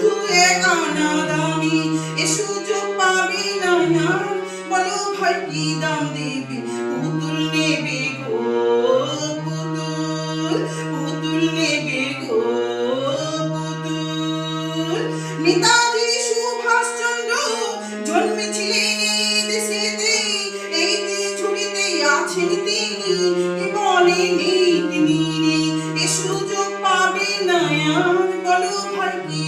শুধু এক দামি, এ সুযোগ পাবে না আর বলো ভাই কি দাম দেবে? পুতুল নেবে গো, পুতুল। পুতুল নেবে গো, পুতুল। নেতাজি সুভাষচন্দ্র জন্মেছিলেন এই দেশেতে। এই ঝুড়িতে আছেন তিনি। কি বলে নেই তিনি এ সুযোগ পাবে না বলো ভাই কি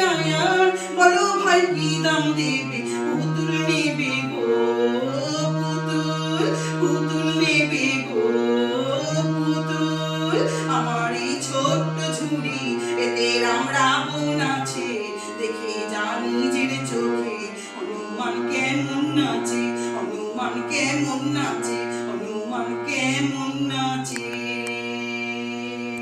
না আর বলো ভাই কি দাম দেবে? পুতুল নেবে গো, পুতুল পুতুল নেবে গো, পুতুল। আমার এই ছোট্ট ঝুড়ি, এতে রাম রাবণ আছে। দেখে যা নিজের চোখে, হনুমান কেমন নাচে, হনুমান কেমন নাচে, হনুমান কেমন